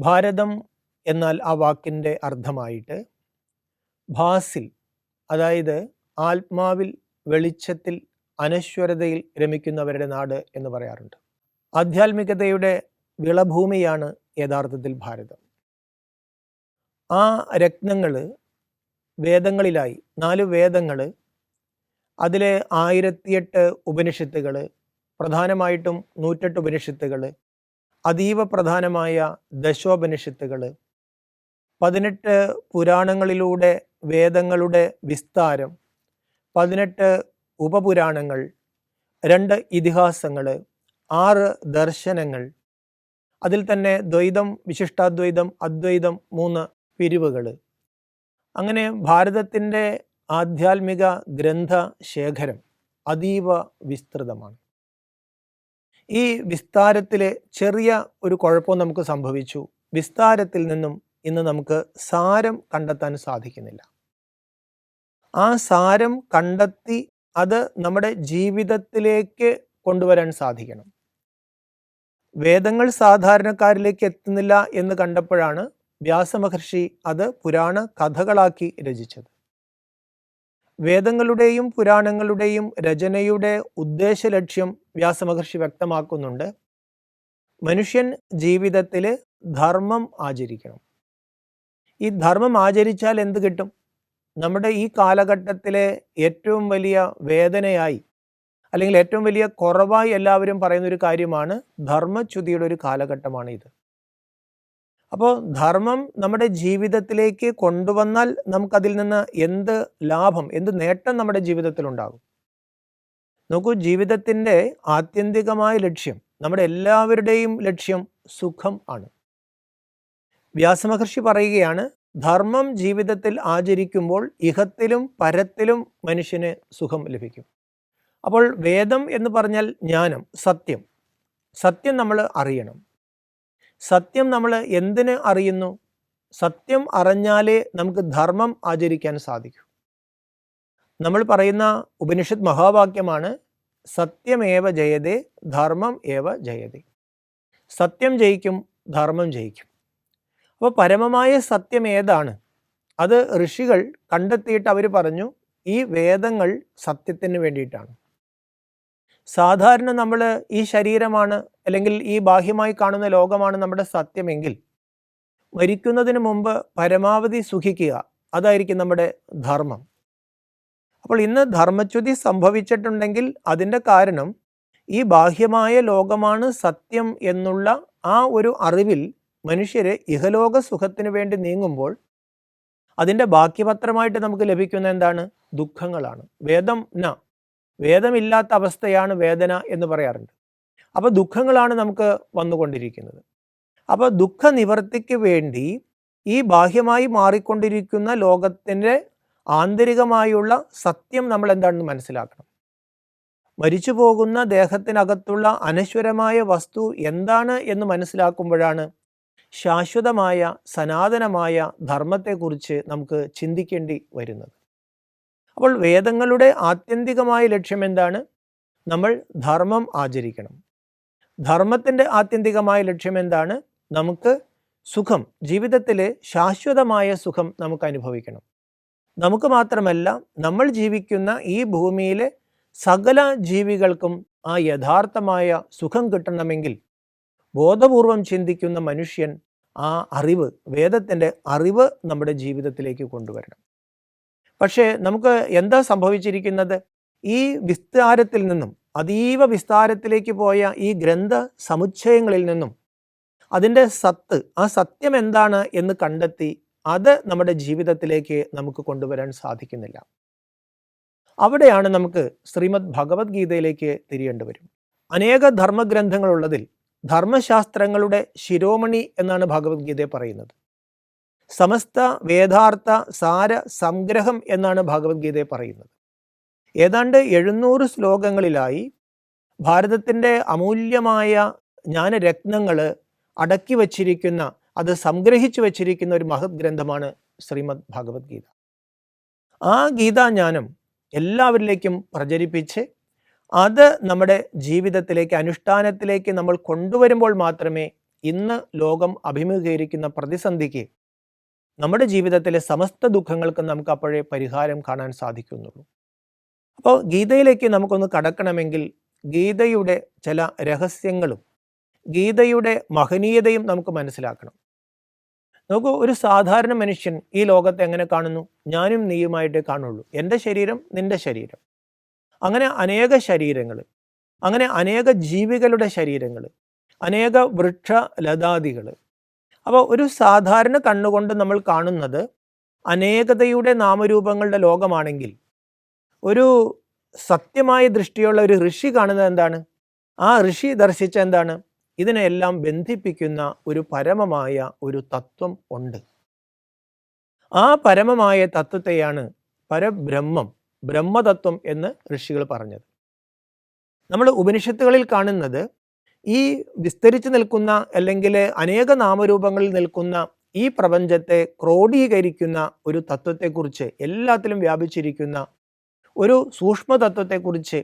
ഭാരതം എന്നാൽ ആ വാക്കിന്റെ അർത്ഥമായിട്ട് ഭാസിൽ അതായത് ആത്മാവിൽ വെളിച്ചത്തിൽ അനശ്വരതയിൽ രമിക്കുന്നവരുടെ നാട് എന്ന് പറയാറുണ്ട്. ആധ്യാത്മികതയുടെ വിളഭൂമിയാണ് യഥാർത്ഥത്തിൽ ഭാരതം. ആ രത്നങ്ങൾ വേദങ്ങളിലായി നാല് വേദങ്ങൾ അതിലെ ആയിരത്തിയെട്ട് ഉപനിഷത്തുകൾ പ്രധാനമായിട്ടും നൂറ്റെട്ട് ഉപനിഷത്തുകൾ അതീവ പ്രധാനമായ ദശോപനിഷത്തുകൾ പതിനെട്ട് പുരാണങ്ങളിലൂടെ വേദങ്ങളുടെ വിസ്താരം. പതിനെട്ട് ഉപപുരാണങ്ങൾ. രണ്ട് ഇതിഹാസങ്ങൾ ആറ് ദർശനങ്ങൾ. അതിൽ തന്നെ ദ്വൈതം വിശിഷ്ടാദ്വൈതം അദ്വൈതം മൂന്ന് പിരിവുകൾ അങ്ങനെ ഭാരതത്തിന്റെ ആധ്യാത്മിക ഗ്രന്ഥ ശേഖരം അതീവ വിസ്തൃതമാണ്. ഈ വിസ്താരത്തിലെ ചെറിയ ഒരു കുഴപ്പം നമുക്ക് സംഭവിച്ചു. വിസ്താരത്തിൽ നിന്നും ഇന്ന് നമുക്ക് സാരം കണ്ടെത്താൻ സാധിക്കുന്നില്ല. ആ സാരം കണ്ടെത്തി അത് നമ്മുടെ ജീവിതത്തിലേക്ക് കൊണ്ടുവരാൻ സാധിക്കണം. വേദങ്ങൾ സാധാരണക്കാരിലേക്ക് എത്തുന്നില്ല എന്ന് കണ്ടപ്പോഴാണ് വ്യാസമഹർഷി അത് പുരാണ കഥകളാക്കി രചിച്ചത്. വേദങ്ങളുടെയും പുരാണങ്ങളുടെയും രചനയുടെ ഉദ്ദേശ ലക്ഷ്യം വ്യാസമഹർഷി വ്യക്തമാക്കുന്നുണ്ട്. മനുഷ്യൻ ജീവിതത്തിൽ ധർമ്മം ആചരിക്കണം. ഈ ധർമ്മം ആചരിച്ചാൽ എന്ത് കിട്ടും? നമ്മുടെ ഈ കാലഘട്ടത്തിലെ ഏറ്റവും വലിയ വേദനയായി അല്ലെങ്കിൽ ഏറ്റവും വലിയ കുറവായി എല്ലാവരും പറയുന്ന ഒരു കാര്യമാണ് ധർമ്മച്യുതിയുടെ ഒരു കാലഘട്ടമാണ് ഇത് അപ്പോൾ ധർമ്മം നമ്മുടെ ജീവിതത്തിലേക്ക് കൊണ്ടുവന്നാൽ നമുക്കതിൽ നിന്ന് എന്ത് ലാഭം എന്ത് നേട്ടം നമ്മുടെ ജീവിതത്തിൽ ഉണ്ടാകും നോക്കൂ ജീവിതത്തിന്റെ ആത്യന്തികമായ ലക്ഷ്യം നമ്മുടെ എല്ലാവരുടെയും ലക്ഷ്യം സുഖം ആണ്. വ്യാസമഹർഷി പറയുകയാണ് ധർമ്മം ജീവിതത്തിൽ ആചരിക്കുമ്പോൾ ഇഹത്തിലും പരത്തിലും മനുഷ്യന് സുഖം ലഭിക്കും. അപ്പോൾ വേദം എന്ന് പറഞ്ഞാൽ ജ്ഞാനം സത്യം. സത്യം നമ്മൾ അറിയണം. സത്യം നമ്മൾ എന്തിന് അറിയുന്നു? സത്യം അറിഞ്ഞാലേ നമുക്ക് ധർമ്മം ആചരിക്കാൻ സാധിക്കൂ. നമ്മൾ പറയുന്ന ഉപനിഷത്ത് മഹാവാക്യമാണ് സത്യമേവ ജയതേ ധർമ്മം ഏവ ജയതേ. സത്യം ജയിക്കും ധർമ്മം ജയിക്കും. അപ്പോൾ പരമമായ സത്യം ഏതാണ്? അത് ഋഷികൾ കണ്ടെത്തിയിട്ട് അവർ പറഞ്ഞു ഈ വേദങ്ങൾ സത്യത്തിന് വേണ്ടിയിട്ടാണ്. സാധാരണ നമ്മൾ ഈ ശരീരമാണ് അല്ലെങ്കിൽ ഈ ബാഹ്യമായി കാണുന്ന ലോകമാണ് നമ്മുടെ സത്യമെങ്കിൽ മരിക്കുന്നതിന് മുമ്പ് പരമാവധി സുഖിക്കുക അതായിരിക്കും നമ്മുടെ ധർമ്മം. അപ്പോൾ ഇന്ന് ധർമ്മച്യുതി സംഭവിച്ചിട്ടുണ്ടെങ്കിൽ അതിന്റെ കാരണം ഈ ബാഹ്യമായ ലോകമാണ് സത്യം എന്നുള്ള ആ ഒരു അറിവിൽ മനുഷ്യർ ഇഹലോക സുഖത്തിന് വേണ്ടി നീങ്ങുമ്പോൾ അതിന്റെ ബാക്കിപത്രമായിട്ട് നമുക്ക് ലഭിക്കുന്ന എന്താണ്? ദുഃഖങ്ങളാണ്. വേദം ന. വേദമില്ലാത്ത അവസ്ഥയാണ് വേദന എന്ന് പറയാറുണ്ട്. അപ്പോൾ ദുഃഖങ്ങളാണ് നമുക്ക് വന്നുകൊണ്ടിരിക്കുന്നത്. അപ്പോൾ ദുഃഖ നിവർത്തിക്ക് വേണ്ടി ഈ ബാഹ്യമായി മാറിക്കൊണ്ടിരിക്കുന്ന ലോകത്തിന്റെ ആന്തരികമായുള്ള സത്യം നമ്മൾ എന്താണെന്ന് മനസ്സിലാക്കണം. മരിച്ചു പോകുന്ന ദേഹത്തിനകത്തുള്ള അനശ്വരമായ വസ്തു എന്താണ് എന്ന് മനസ്സിലാക്കുമ്പോഴാണ് ശാശ്വതമായ സനാതനമായ ധർമ്മത്തെക്കുറിച്ച് നമുക്ക് ചിന്തിക്കേണ്ടി വരുന്നത്. അപ്പോൾ വേദങ്ങളുടെ ആത്യന്തികമായ ലക്ഷ്യം എന്താണ് നമ്മൾ ധർമ്മം ആചരിക്കണം. ധർമ്മത്തിന്റെ ആത്യന്തികമായ ലക്ഷ്യം എന്താണ് നമുക്ക് സുഖം ജീവിതത്തിൽ ശാശ്വതമായ സുഖം നമുക്ക് അനുഭവിക്കണം. നമുക്ക് മാത്രമല്ല നമ്മൾ ജീവിക്കുന്ന ഈ ഭൂമിയിലെ സകല ജീവികൾക്കും ആ യഥാർത്ഥമായ സുഖം കിട്ടണമെങ്കിൽ ബോധപൂർവം ചിന്തിക്കുന്ന മനുഷ്യൻ ആ അറിവ് വേദത്തിന്റെ അറിവ് നമ്മുടെ ജീവിതത്തിലേക്ക് കൊണ്ടുവരണം. പക്ഷേ നമുക്ക് എന്താ സംഭവിച്ചിരിക്കുന്നത്? ഈ വിസ്താരത്തിൽ നിന്നും അതീവ വിസ്താരത്തിലേക്ക് പോയ ഈ ഗ്രന്ഥ സമുച്ചയങ്ങളിൽ നിന്നും അതിന്റെ സത്ത് ആ സത്യം എന്താണ് എന്ന് കണ്ടെത്തി അത് നമ്മുടെ ജീവിതത്തിലേക്ക് നമുക്ക് കൊണ്ടുവരാൻ സാധിക്കുന്നില്ല. അവിടെയാണ് നമുക്ക് ശ്രീമദ് ഭഗവത്ഗീതയിലേക്ക് തിരിയേണ്ടി വരും. അനേക ധർമ്മഗ്രന്ഥങ്ങളുള്ളതിൽ ധർമ്മശാസ്ത്രങ്ങളുടെ ശിരോമണി എന്നാണ് ഭഗവത്ഗീതയെ പറയുന്നത്. സമസ്ത വേദാർത്ഥ സാര സംഗ്രഹം എന്നാണ് ഭഗവത്ഗീതയെ പറയുന്നത്. ഏതാണ്ട് എഴുന്നൂറ് ശ്ലോകങ്ങളിലായി ഭാരതത്തിന്റെ അമൂല്യമായ ജ്ഞാനരത്നങ്ങൾ അടക്കി വച്ചിരിക്കുന്ന അത് സംഗ്രഹിച്ചു വച്ചിരിക്കുന്ന ഒരു മഹത് ഗ്രന്ഥമാണ് ശ്രീമദ് ഭഗവത്ഗീത. ആ ഗീതാജ്ഞാനം എല്ലാവരിലേക്കും പ്രചരിപ്പിച്ച് അത് നമ്മുടെ ജീവിതത്തിലേക്ക് അനുഷ്ഠാനത്തിലേക്ക് നമ്മൾ കൊണ്ടുവരുമ്പോൾ മാത്രമേ ഇന്ന് ലോകം അഭിമുഖീകരിക്കുന്ന പ്രതിസന്ധിക്ക് നമ്മുടെ ജീവിതത്തിലെ സമസ്ത ദുഃഖങ്ങൾക്കും നമുക്ക് അപ്പോഴേ പരിഹാരം കാണാൻ സാധിക്കുന്നുള്ളൂ. അപ്പോൾ ഗീതയിലേക്ക് നമുക്കൊന്ന് കടക്കണമെങ്കിൽ ഗീതയുടെ ചില രഹസ്യങ്ങളും ഗീതയുടെ മഹനീയതയും നമുക്ക് മനസ്സിലാക്കണം. നോക്കൂ ഒരു സാധാരണ മനുഷ്യൻ ഈ ലോകത്തെ എങ്ങനെ കാണുന്നു? ഞാനും നീയുമായിട്ട് കാണുള്ളൂ. എന്റെ ശരീരം നിന്റെ ശരീരം. അങ്ങനെ അനേക ശരീരങ്ങൾ അങ്ങനെ അനേക ജീവികളുടെ ശരീരങ്ങൾ അനേക വൃക്ഷ ലതാദികൾ അപ്പോൾ ഒരു സാധാരണ കണ്ണുകൊണ്ട് നമ്മൾ കാണുന്നത് അനേകതയുടെ നാമരൂപങ്ങളുടെ ലോകമാണെങ്കിൽ ഒരു സത്യമായ ദൃഷ്ടിയുള്ള ഒരു ഋഷി കാണുന്നത് എന്താണ്? ആ ഋഷി ദർശിച്ച എന്താണ്? ഇതിനെല്ലാം ബന്ധിപ്പിക്കുന്ന ഒരു പരമമായ ഒരു തത്വം ഉണ്ട്. ആ പരമമായ തത്വത്തെയാണ് പരബ്രഹ്മം ബ്രഹ്മതത്വം എന്ന് ഋഷികൾ പറഞ്ഞത്. നമ്മൾ ഉപനിഷത്തുകളിൽ കാണുന്നത് ഈ വിസ്തരിച്ച് നിൽക്കുന്ന അല്ലെങ്കിൽ അനേക നാമരൂപങ്ങളിൽ നിൽക്കുന്ന ഈ പ്രപഞ്ചത്തെ ക്രോഡീകരിക്കുന്ന ഒരു തത്വത്തെക്കുറിച്ച് എല്ലാത്തിലും വ്യാപിച്ചിരിക്കുന്ന ഒരു സൂക്ഷ്മ തത്വത്തെക്കുറിച്ച്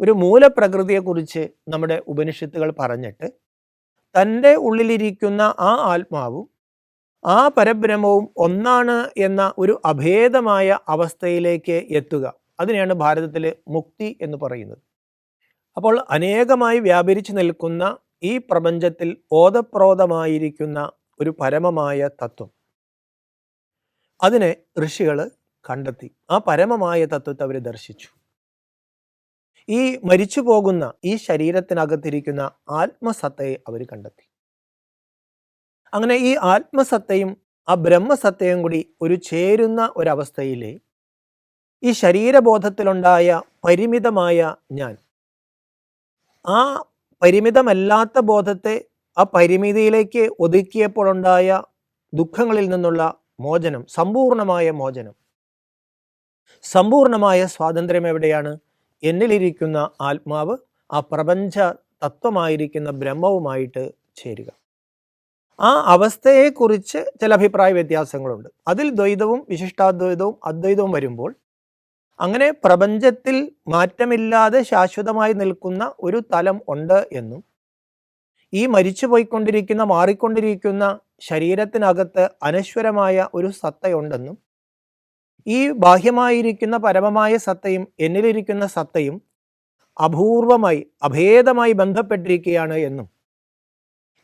ഒരു മൂലപ്രകൃതിയെക്കുറിച്ച് നമ്മുടെ ഉപനിഷത്തുകൾ പറഞ്ഞിട്ട് തന്റെ ഉള്ളിലിരിക്കുന്ന ആ ആത്മാവും ആ പരബ്രഹ്മവും ഒന്നാണ് എന്ന ഒരു അഭേദമായ അവസ്ഥയിലേക്ക് എത്തുക. അതിനെയാണ് ഭാരതത്തിൽ മുക്തി എന്ന് പറയുന്നത്. അപ്പോൾ അനേകമായി വ്യാപരിച്ചു നിൽക്കുന്ന ഈ പ്രപഞ്ചത്തിൽ ഓതപ്രോതമായിരിക്കുന്ന ഒരു പരമമായ തത്വം. അതിനെ ഋഷികൾ കണ്ടെത്തി. ആ പരമമായ തത്വത്തെ അവർ ദർശിച്ചു. ഈ മരിച്ചു പോകുന്ന ഈ ശരീരത്തിനകത്തിരിക്കുന്ന ആത്മസത്തയെ അവർ കണ്ടെത്തി. അങ്ങനെ ഈ ആത്മസത്തയും ആ ബ്രഹ്മസത്തയും കൂടി ഒരു ചേരുന്ന ഒരവസ്ഥയിലെ ഈ ശരീരബോധത്തിലുണ്ടായ പരിമിതമായ ഞാൻ ആ പരിമിതമല്ലാത്ത ബോധത്തെ ആ പരിമിതിയിലേക്ക് ഒതുക്കിയപ്പോഴുണ്ടായ ദുഃഖങ്ങളിൽ നിന്നുള്ള മോചനം സമ്പൂർണമായ മോചനം. സമ്പൂർണമായ സ്വാതന്ത്ര്യം എവിടെയാണ്? എന്നിലിരിക്കുന്ന ആത്മാവ് ആ പ്രപഞ്ച തത്വമായിരിക്കുന്ന ബ്രഹ്മവുമായിട്ട് ചേരുക. ആ അവസ്ഥയെക്കുറിച്ച് ചില അഭിപ്രായ വ്യത്യാസങ്ങളുണ്ട്. അതിൽ ദ്വൈതവും വിശിഷ്ടാദ്വൈതവും അദ്വൈതവും വരുമ്പോൾ അങ്ങനെ പ്രപഞ്ചത്തിൽ മാറ്റമില്ലാതെ ശാശ്വതമായി നിൽക്കുന്ന ഒരു തലം ഉണ്ട് എന്നും ഈ മരിച്ചു പോയിക്കൊണ്ടിരിക്കുന്ന മാറിക്കൊണ്ടിരിക്കുന്ന ശരീരത്തിനകത്ത് അനശ്വരമായ ഒരു സത്തയുണ്ടെന്നും ഈ ബാഹ്യമായിരിക്കുന്ന പരമമായ സത്തയും എന്നിലിരിക്കുന്ന സത്തയും അപൂർവമായി അഭേദമായി ബന്ധപ്പെട്ടിരിക്കുകയാണ് എന്നും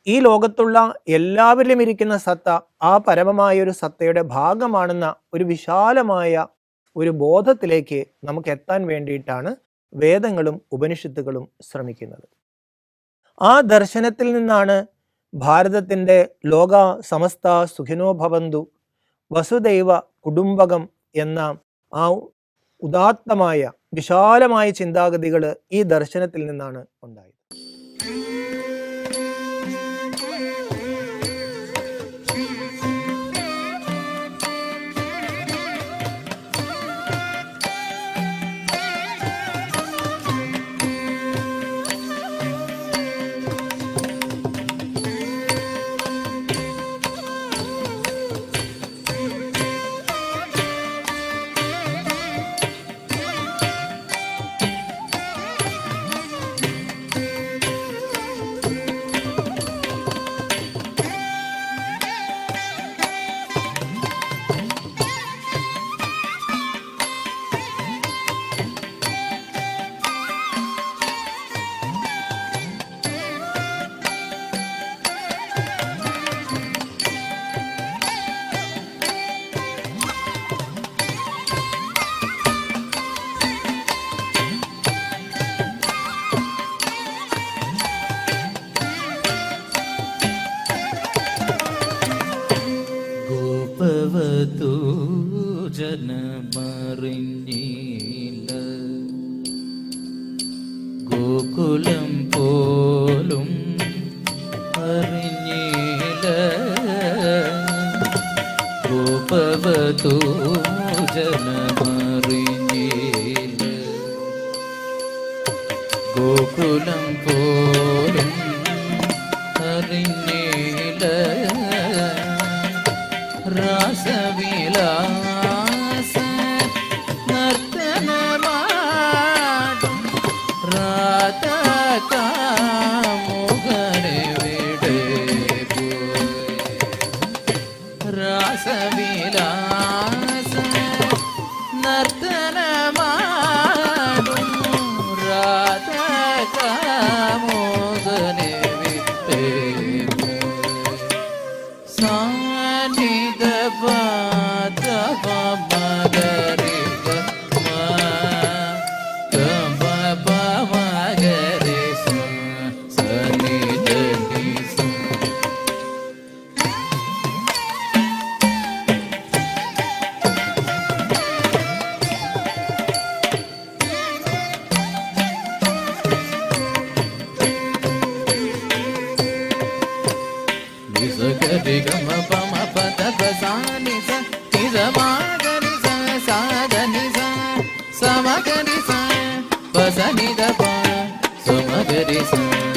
ഈ ലോകത്തുള്ള എല്ലാവരിലും ഇരിക്കുന്ന സത്ത ആ പരമമായ ഒരു സത്തയുടെ ഭാഗമാണെന്ന ഒരു വിശാലമായ ഒരു ബോധത്തിലേക്ക് നമുക്ക് എത്താൻ വേണ്ടിയിട്ടാണ് വേദങ്ങളും ഉപനിഷത്തുകളും ശ്രമിക്കുന്നത്. ആ ദർശനത്തിൽ നിന്നാണ് ഭാരതത്തിന്റെ ലോക സമസ്ത സുഖിനോ ഭവന്തു വസുദൈവ കുടുംബകം എന്ന ആ ഉദാത്തമായ വിശാലമായ ചിന്താഗതികൾ ഈ ദർശനത്തിൽ നിന്നാണ് ഉണ്ടായത്. పసనిద పా సుమగరి సుమ